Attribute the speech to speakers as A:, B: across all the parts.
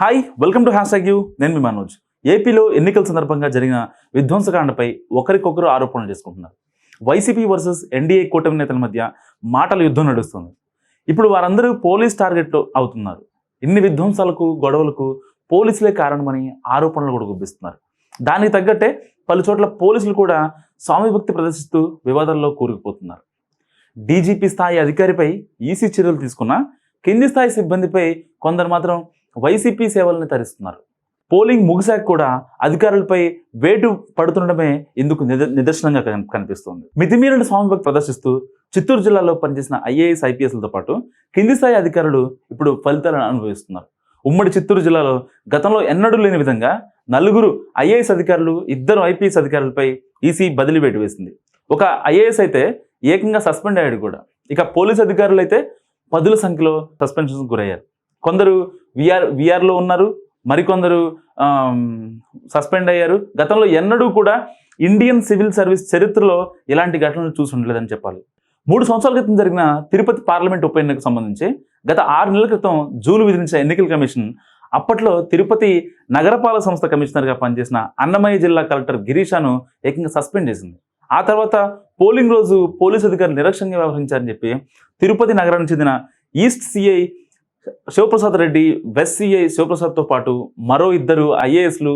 A: Hi welcome to hash you. నేను మీ మనోజ్. ఏపీలో ఎన్నికల సందర్భంగా జరిగిన విధ్వంసకాండపై ఒకరికొకరు ఆరోపణలు చేసుకుంటున్నారు. వైసీపీ వర్సెస్ ఎన్డీఏ కూటమి నేతల మధ్య మాటల యుద్ధం నడుస్తుంది. ఇప్పుడు వారందరూ పోలీస్ టార్గెట్ అవుతున్నారు. ఇన్ని విధ్వంసాలకు గొడవలకు పోలీసులే కారణమని ఆరోపణలు కూడా గుప్పిస్తున్నారు. దానికి తగ్గట్టే పలు చోట్ల పోలీసులు కూడా స్వామి భక్తి ప్రదర్శిస్తూ వివాదాల్లో కూరుకుపోతున్నారు. డీజీపీ స్థాయి అధికారిపై ఈసీ చర్యలు తీసుకున్న కింది స్థాయి సిబ్బందిపై కొందరు మాత్రం వైసీపీ సేవలను తరిస్తున్నారు. పోలింగ్ ముగిశాక కూడా అధికారులపై వేటు పడుతుండడమే ఇందుకు నిద- నిదర్శనంగా కనిపిస్తోంది. మితిమీరిన స్వామిభక్తి ప్రదర్శిస్తూ చిత్తూరు జిల్లాలో పనిచేసిన ఐఏఎస్ ఐపీఎస్లతో పాటు కింది స్థాయి అధికారులు ఇప్పుడు ఫలితాలను అనుభవిస్తున్నారు. ఉమ్మడి చిత్తూరు జిల్లాలో గతంలో ఎన్నడూ లేని విధంగా నలుగురు ఐఏఎస్ అధికారులు ఇద్దరు ఐపీఎస్ అధికారులపై ఈసీ బదిలీ వేటు వేసింది. ఒక ఐఏఎస్ అయితే ఏకంగా సస్పెండ్ అయ్యాడు కూడా. ఇక పోలీస్ అధికారులు అయితే పదుల సంఖ్యలో సస్పెన్షన్స్ గురయ్యారు. కొందరు విఆర్ విఆర్లో ఉన్నారు మరికొందరు సస్పెండ్ అయ్యారు. గతంలో ఎన్నడూ కూడా ఇండియన్ సివిల్ సర్వీస్ చరిత్రలో ఇలాంటి ఘటనలు చూసి ఉండలేదని చెప్పాలి. మూడు సంవత్సరాల క్రితం జరిగిన తిరుపతి పార్లమెంట్ ఉప ఎన్నికకు సంబంధించి గత ఆరు నెలల క్రితం జూలు విధించిన ఎన్నికల కమిషన్ అప్పట్లో తిరుపతి నగరపాలక సంస్థ కమిషనర్గా పనిచేసిన అన్నమయ్య జిల్లా కలెక్టర్ గిరీషాను ఏకంగా సస్పెండ్ చేసింది. ఆ తర్వాత పోలింగ్ రోజు పోలీసు అధికారులు నిరక్షంగా వ్యవహరించారని చెప్పి తిరుపతి నగరానికి చెందిన east CI Sivaprasad Reddy west శివప్రసాద్తో పాటు మరో ఇద్దరు ఐఏఎస్లు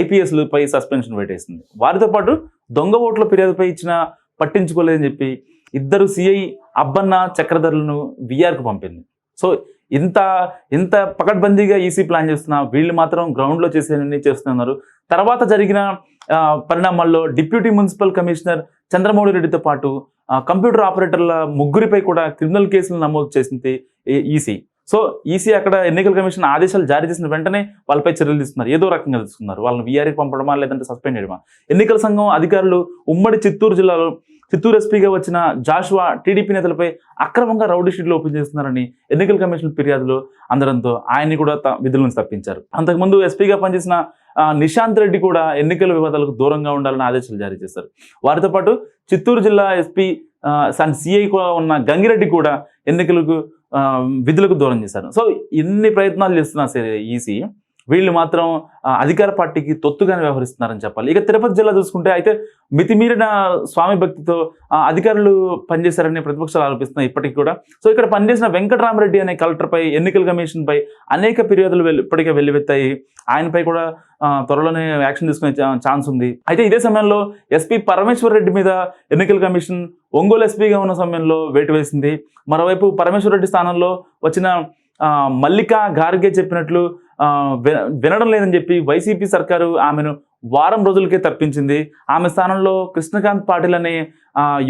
A: ఐపీఎస్లు పై సస్పెన్షన్ పెట్టేసింది. వారితో పాటు దొంగ ఓట్ల ఫిర్యాదుపై ఇచ్చిన పట్టించుకోలేదని చెప్పి ఇద్దరు సిఐ అబ్బన్న చక్రధరులను విఆర్కు పంపింది. సో ఇంత ఇంత పకడ్బందీగా ఈసీ ప్లాన్ చేస్తున్నా వీళ్ళు మాత్రం గ్రౌండ్లో చేసేవన్నీ చేస్తున్నారు. తర్వాత జరిగిన పరిణామాల్లో డిప్యూటీ మున్సిపల్ కమిషనర్ చంద్రమౌళి రెడ్డితో పాటు కంప్యూటర్ ఆపరేటర్ల ముగ్గురిపై కూడా క్రిమినల్ కేసులు నమోదు చేసింది ఈసీ సో ఈసీ అక్కడ ఎన్నికల కమిషన్ ఆదేశాలు జారీ చేసిన వెంటనే వాళ్ళపై చర్యలు తీసుకున్నారు. ఏదో రకంగా తీసుకున్నారు. వాళ్ళని వీఆర్కి పంపడమా లేదంటే సస్పెండ్ చేయడమా? ఎన్నికల సంఘం అధికారులు ఉమ్మడి చిత్తూరు జిల్లాలో చిత్తూరు ఎస్పీగా వచ్చిన జాషువా టీడీపీ నేతలపై అక్రమంగా రౌడీ షీట్లు ఓపెన్ చేస్తున్నారని ఎన్నికల కమిషన్ ఫిర్యాదులు అందడంతో ఆయన్ని కూడా త- విధుల నుంచి తప్పించారు. అంతకుముందు ఎస్పీగా పనిచేసిన నిశాంత్ రెడ్డి కూడా ఎన్నికల వివాదాలకు దూరంగా ఉండాలని ఆదేశాలు జారీ చేశారు. వారితో పాటు చిత్తూరు జిల్లా ఎస్పీ సన్ సిఐ కూడా ఉన్న గంగిరెడ్డి కూడా ఎన్నికలకు విధులకు దూరం చేశారు. సో ఇన్ని ప్రయత్నాలు చేస్తున్నా సరే ఈసీ వీళ్ళు మాత్రం అధికార పార్టీకి తొత్తుగానే వ్యవహరిస్తున్నారని చెప్పాలి. ఇక తిరుపతి జిల్లా చూసుకుంటే అయితే మితిమీరిన స్వామి భక్తితో అధికారులు పనిచేశారని ప్రతిపక్షాలు ఆరోపిస్తున్నాయి ఇప్పటికీ కూడా. సో ఇక్కడ పనిచేసిన వెంకటరామరెడ్డి అనే కలెక్టర్పై ఎన్నికల కమిషన్పై అనేక ఫిర్యాదులు వెల్- ఇప్పటికే వెల్లువెత్తాయి. ఆయనపై కూడా త్వరలోనే యాక్షన్ తీసుకునే ఛాన్స్ ఉంది. అయితే ఇదే సమయంలో ఎస్పీ పరమేశ్వర్ రెడ్డి మీద ఎన్నికల కమిషన్ ఒంగోలు ఎస్పీగా ఉన్న సమయంలో వేటు వేసింది. మరోవైపు పరమేశ్వర్ రెడ్డి స్థానంలో వచ్చిన మల్లికా గార్గే చెప్పినట్లు వినడం లేదని చెప్పి వైసీపీ సర్కారు ఆమెను వారం రోజులకే తప్పించింది. ఆమె స్థానంలో కృష్ణకాంత్ పాటిల్ అనే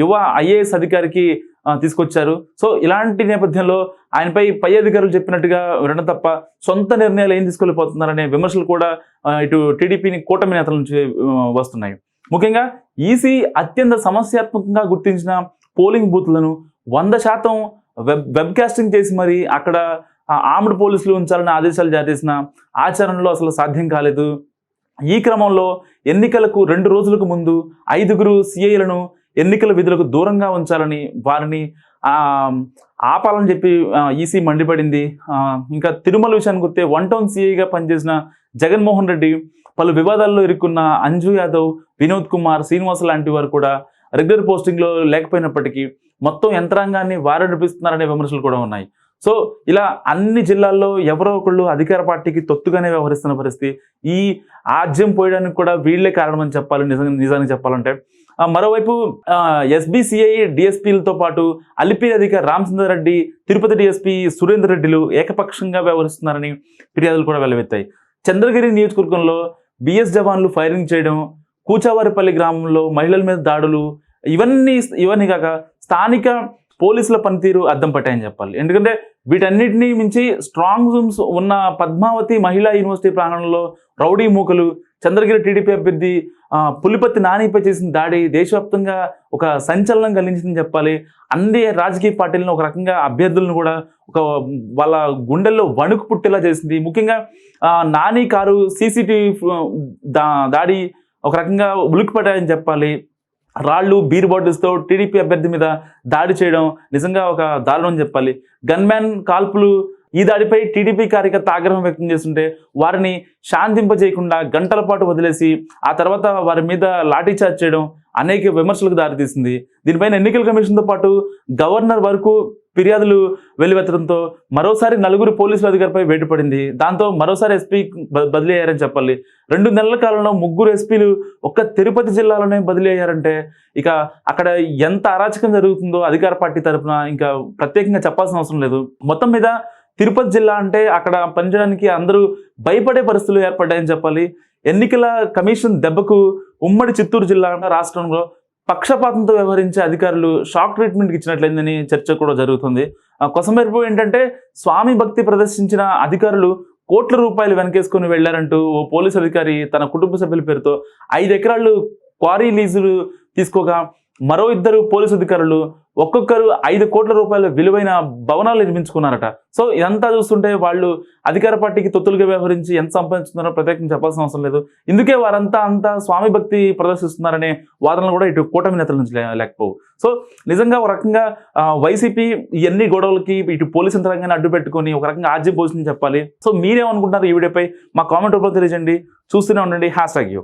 A: యువ ఐఏఎస్ అధికారికి తీసుకొచ్చారు. సో ఇలాంటి నేపథ్యంలో ఆయనపై పై అధికారులు చెప్పినట్టుగా వినడం తప్ప సొంత నిర్ణయాలు ఏం తీసుకెళ్ళిపోతున్నారనే విమర్శలు కూడా ఇటు టీడీపీని కూటమి నేతల నుంచి వస్తున్నాయి. ముఖ్యంగా ఈసీ అత్యంత సమస్యాత్మకంగా గుర్తించిన పోలింగ్ బూత్లను వంద శాతం వెబ్ వెబ్కాస్టింగ్ చేసి మరి అక్కడ ఆర్మ్డ్ పోలీసులు ఉంచాలని ఆదేశాలు జారీ చేసిన ఆచరణలో అసలు సాధ్యం కాలేదు. ఈ క్రమంలో ఎన్నికలకు రెండు రోజులకు ముందు ఐదుగురు సిఐలను ఎన్నికల విధులకు దూరంగా ఉంచాలని వారిని ఆపాలని చెప్పి ఈసీ మండిపడింది. ఇంకా తిరుమల విషయానికి వస్తే వన్ టౌన్ సీఐగా పనిచేసిన జగన్మోహన్ రెడ్డి పలు వివాదాల్లో ఇరుక్కున్న అంజు యాదవ్ వినోద్ కుమార్ శ్రీనివాస్ లాంటి వారు కూడా రెగ్యులర్ పోస్టింగ్లో లేకపోయినప్పటికీ మొత్తం యంత్రాంగాన్ని వారు నడిపిస్తున్నారనే విమర్శలు కూడా ఉన్నాయి. సో ఇలా అన్ని జిల్లాల్లో ఎవరో ఒకళ్ళు అధికార పార్టీకి తొత్తుగానే వ్యవహరిస్తున్న పరిస్థితి. ఈ ఆజ్యం పోయడానికి కూడా వీళ్ళే కారణమని చెప్పాలి నిజంగా నిజానికి చెప్పాలంటే. మరోవైపు ఎస్బీసీఐ డిఎస్పీలతో పాటు అలిపి అధికారి రామచంద్ర రెడ్డి తిరుపతి డిఎస్పీ సురేందర్ రెడ్డిలు ఏకపక్షంగా వ్యవహరిస్తున్నారని ఫిర్యాదులు కూడా వెలువెత్తాయి చంద్రగిరి నియోజకవర్గంలో బిఎస్ జవాన్లు ఫైరింగ్ చేయడం కూచావారిపల్లి గ్రామంలో మహిళల మీద దాడులు ఇవన్నీ ఇవన్నీ కాక స్థానిక పోలీసుల పనితీరు అద్దం పట్టాయని చెప్పాలి. ఎందుకంటే వీటన్నిటినీ మించి స్ట్రాంగ్ రూమ్స్ ఉన్న పద్మావతి మహిళా యూనివర్సిటీ ప్రాంగణంలో రౌడీ మూకలు చంద్రగిరి టీడీపీ అభ్యర్థి పులిపత్తి నానిపై చేసిన దాడి దేశవ్యాప్తంగా ఒక సంచలనం కలిగించిందని చెప్పాలి. అన్ని రాజకీయ పార్టీలను ఒక రకంగా అభ్యర్థులను కూడా ఒక వాళ్ళ గుండెల్లో వణుకు పుట్టేలా చేసింది. ముఖ్యంగా నాని కారు సీసీటీవీ దా దాడి ఒక రకంగా ఉలిక్కిపడ్డాయని చెప్పాలి. రాళ్ళు బీర్ బాటిల్స్తో టీడీపీ అభ్యర్థి మీద దాడి చేయడం నిజంగా ఒక దారుణం చెప్పాలి. గన్మ్యాన్ కాల్పులు ఈ దాడిపై టీడీపీ కార్యకర్త ఆగ్రహం వ్యక్తం చేస్తుంటే వారిని శాంతింపజేయకుండా గంటల పాటు వదిలేసి ఆ తర్వాత వారి మీద లాఠీ చార్జ్ చేయడం అనేక విమర్శలకు దారితీసింది. దీనిపైన ఎన్నికల కమిషన్తో పాటు గవర్నర్ వరకు ఫిర్యాదులు వెల్లువెత్తడంతో మరోసారి నలుగురు పోలీసుల అధికారిపై వేటుపడింది. దాంతో మరోసారి ఎస్పీ బ- బదిలీ అయ్యారని చెప్పాలి. రెండు నెలల కాలంలో ముగ్గురు ఎస్పీలు ఒక్క తిరుపతి జిల్లాలోనే బదిలీ అయ్యారంటే ఇక అక్కడ ఎంత అరాచకం జరుగుతుందో అధికార పార్టీ తరఫున ఇంకా ప్రత్యేకంగా చెప్పాల్సిన అవసరం లేదు. మొత్తం మీద తిరుపతి జిల్లా అంటే అక్కడ పనిచేయడానికి అందరూ భయపడే పరిస్థితులు ఏర్పడ్డాయని చెప్పాలి. ఎన్నికల కమిషన్ దెబ్బకు ఉమ్మడి చిత్తూరు జిల్లా రాష్ట్రంలో పక్షపాతంతో వ్యవహరించే అధికారులు షాక్ ట్రీట్మెంట్కి ఇచ్చినట్లయిందని చర్చ కూడా జరుగుతుంది. ఆ కొసమెరుపు ఏంటంటే స్వామి భక్తి ప్రదర్శించిన అధికారులు కోట్ల రూపాయలు వెనకేసుకుని వెళ్ళారంటూ ఓ పోలీస్ అధికారి తన కుటుంబ సభ్యుల పేరుతో ఐదు ఎకరాలు క్వారీ లీజులు తీసుకోగా మరో ఇద్దరు పోలీసు అధికారులు ఒక్కొక్కరు ఐదు కోట్ల రూపాయల విలువైన భవనాలు నిర్మించుకున్నారట. సో ఇదంతా చూస్తుంటే వాళ్ళు అధికార పార్టీకి తొత్తులుగా వ్యవహరించి ఎంత సంపాదించుతున్నారో ప్రత్యేకంగా చెప్పాల్సిన అవసరం లేదు. ఇందుకే వారంతా అంతా స్వామి భక్తి ప్రదర్శిస్తున్నారనే వాదనలు కూడా ఇటు కూటమి నేతల నుంచి లేకపోవు. సో నిజంగా ఒక రకంగా వైసీపీ ఇవన్నీ గొడవలకి ఇటు పోలీసు యంత్రాంగాన్ని అడ్డు పెట్టుకొని ఒక రకంగా ఆజ్యం పోసిందని చెప్పాలి. సో మీరేమనుకుంటున్నారు ఈ వీడియోపై? మా కామెంట్ రూపంలో తెలియజేయండి. చూస్తూనే ఉండండి. Hashtag you.